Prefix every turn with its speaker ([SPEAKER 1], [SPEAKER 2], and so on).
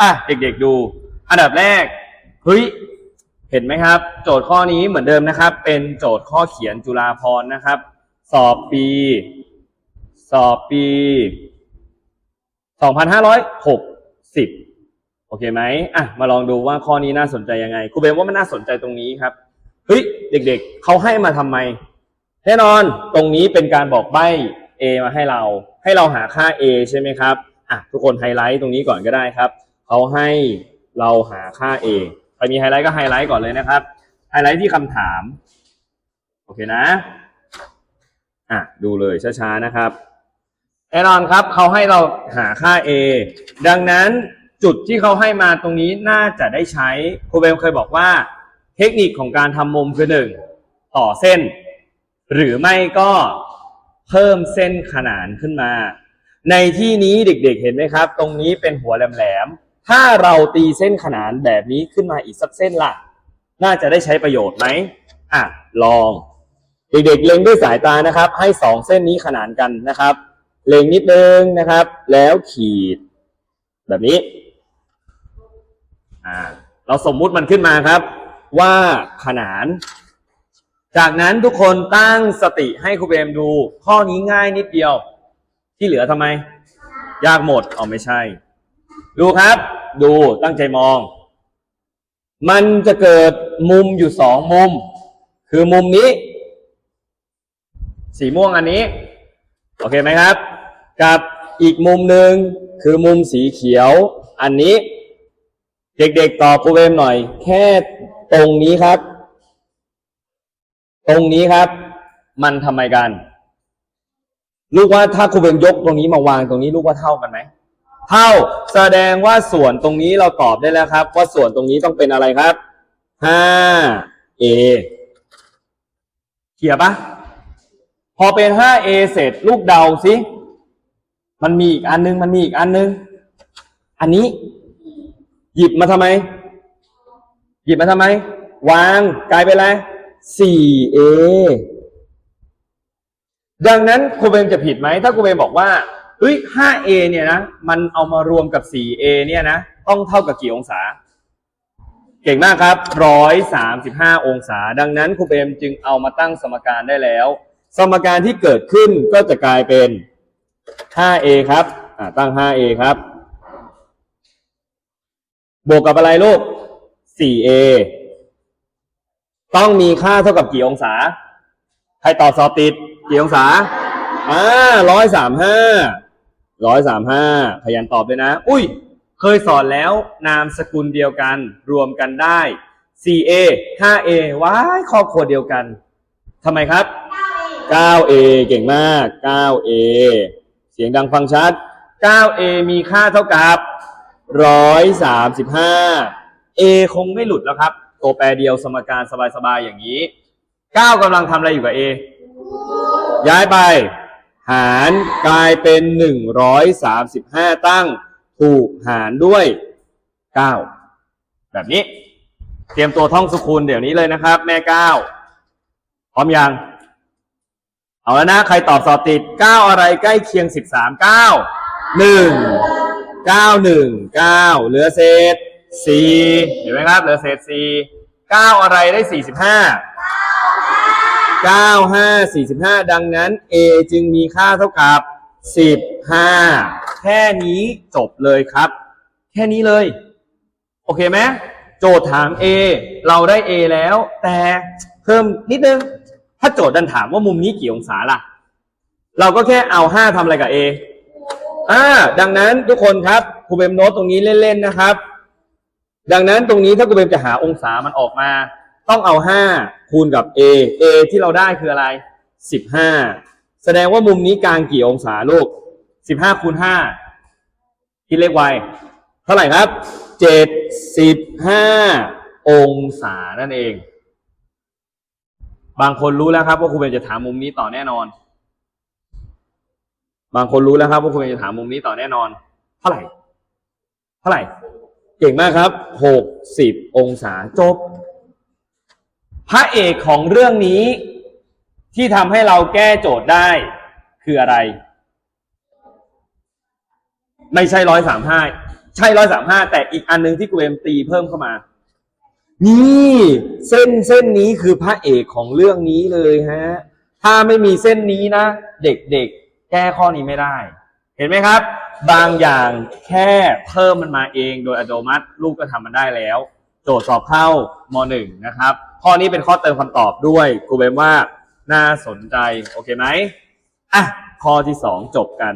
[SPEAKER 1] อะเด็กๆดู อันดับแรกเฮ้ยเห็นไหมครับ โจทย์ข้อนี้เหมือนเดิมนะครับ เป็นโจทย์ข้อเขียนจุฬาภรนะครับ สอบปี สอบปี 2560 โอเคไหมอะมาลองดูว่าข้อนี้น่าสนใจยังไงครูเบนว่ามันน่าสนใจตรงนี้ครับเฮ้ยเด็กๆเขาให้มาทำไมแน่นอนตรงนี้เป็นการบอกใบ้ A มาให้เรา ให้เราหาค่า A ใช่ไหมครับอะทุกคนไฮไลท์ตรงนี้ก่อนก็ได้ครับ เขาให้เราหาค่า A ใครมีไฮไลท์ก็ไฮไลท์ก่อนเลยนะครับ ไฮไลท์ที่คำถาม โอเคนะ อะ ดูเลยช้าๆนะครับแน่นอนครับเขาให้เราหาค่า A ดังนั้นจุดที่เขาให้มาตรงนี้น่าจะได้ใช้ครูเบลเคยบอกว่า เทคนิคของการทำมุมคือหนึ่งต่อเส้น หรือไม่ก็เพิ่มเส้นขนานขึ้นมา ในที่นี้เด็กๆเห็นไหมครับ ตรงนี้เป็นหัวแหลมๆ ถ้าเราตีเส้นขนานแบบนี้ขึ้นมาอีกสักเส้นล่ะ น่าจะได้ใช้ประโยชน์ไหมอะลอง เด็กๆเล็งด้วยสายตานะครับ ให้สองเส้นนี้ขนานกันนะครับ เล็งนิดนึงนะครับ แล้วขีด แบบนี้อ่าเราสมมุติมันขึ้นมาครับ ว่าขนาน จากนั้นทุกคนตั้งสติให้ครูเบมดู ข้อนี้ง่ายนิดเดียว ที่เหลือทำไม ยากหมดอ๋อไม่ใช่ ดูครับ ดูตั้งใจมอง มันจะเกิดมุมอยู่สองมุม คือมุมนี้ สีม่วงอันนี้ โอเคไหมครับ กับอีกมุมหนึ่งคือมุมสีเขียวอันนี้ เด็กๆตอบครูเวมหน่อย แค่ตรงนี้ครับ ตรงนี้ครับ มันทำไมกัน ลูกว่าถ้าครูเวมยกตรงนี้มาวางตรงนี้ ลูกว่าเท่ากันไหม เท่าแสดงว่าส่วนตรงนี้เราตอบได้แล้วครับ ว่าส่วนตรงนี้ต้องเป็นอะไรครับ 5a เขียร์ปะพอเป็น 5a เสร็จลูกเดาสิมันมีอีกอันนึง มันมีอีกอันนึง อันนี้ หยิบมาทำไม หยิบมาทำไม วางกลายเป็นอะไร 4a ดังนั้นครูเบมจะผิดไหม ถ้าครูเบมบอกว่า เฮ้ย 5a เนี่ยนะ มันเอามารวมกับ 4a เนี่ยนะ ต้องเท่ากับกี่องศา เก่งมากครับ 135 องศา ดังนั้นครูเบมจึงเอามาตั้งสมการได้แล้ว สมการที่เกิดขึ้นก็จะกลายเป็น 5a ครับตั้ง 5a ครับ บวกกับอะไรลูก 4a ต้องมีค่าเท่ากับกี่องศา ใครตอบสอบติด กี่องศาอ่าร้อยสามห้า ร้อยสามห้าขยันตอบเลยนะ อุ้ย เคยสอนแล้วนามสกุลเดียวกันรวมกันได้ 4a 5a ว้ายครอบครัวเดียวกันทำไมครับ 9a เก่งมาก 9a เสียงดังฟังชัด 9a มีค่าเท่ากับ 135 a คงไม่หลุดแล้วครับ ตัวแปรเดียวสมการสบายๆอย่างนี้ 9กำลังทำอะไรอยู่กับ a ย้ายไป หารกลายเป็น 135 ตั้ง ถูกหารด้วย 9 แบบนี้ เตรียมตัวท่องสุคูณเดี๋ยวนี้เลยนะครับ แม่ 9 พร้อมยัง เอาแล้วนะ ใครตอบสอบติด 9 อะไรใกล้เคียง 13 9 1 9 1 9 เหลือเศษ 4 เห็นไหมครับ เหลือเศษ 4 9 อะไรได้ 45 9 5 45 ดังนั้น a จึงมีค่าเท่ากับ 15 แค่นี้จบเลยครับ แค่นี้เลย โอเคไหมโจทย์ถาม a เราได้ a แล้ว แต่เพิ่มนิดนึง ถ้าโจทย์ดันถามว่ามุมนี้กี่องศาล่ะ เราก็แค่เอา 5ทำอะไรกับ a อ่า ดังนั้นทุกคนครับครูเบมโน้ตตรงนี้เล่น ๆ นะครับ ดังนั้นตรงนี้ถ้าครูเบมจะหาองศามันออกมา ต้องเอา 5 คูณกับ a a ที่เราได้คืออะไร 15 แสดงว่ามุมนี้กลางกี่องศาลูก 15คูณ5คิดเลขไวเท่าไหร่ครับ 75 องศานั่นเอง บางคนรู้แล้วครับว่าครูเบนจะถามมุมนี้ต่อแน่นอน บางคนรู้แล้วครับว่าครูเบนจะถามมุมนี้ต่อแน่นอน เท่าไหร่ เท่าไหร่ เก่งมากครับ 60 องศาจบ พระเอกของเรื่องนี้ที่ทำให้เราแก้โจทย์ได้คืออะไร ไม่ใช่ร้อยสามห้าใช่ร้อยสามห้าแต่อีกอันหนึงที่กูเอมตีเพิ่มเข้ามา นี่เส้นเส้นนี้คือพระเอกของเรื่องนี้เลยฮะ ถ้าไม่มีเส้นนี้นะ เด็กๆ แก้ข้อนี้ไม่ได้ เห็นไหมครับ บางอย่างแค่เพิ่มมันมาเองโดยอัตโนมัติ ลูกก็ทำมันได้แล้ว โจทย์สอบเข้ามหนึ่งนะครับ ข้อนี้เป็นข้อเติมคำตอบด้วยกูเบมว่าน่าสนใจ โอเคไหมอะข้อที่สองจบกัน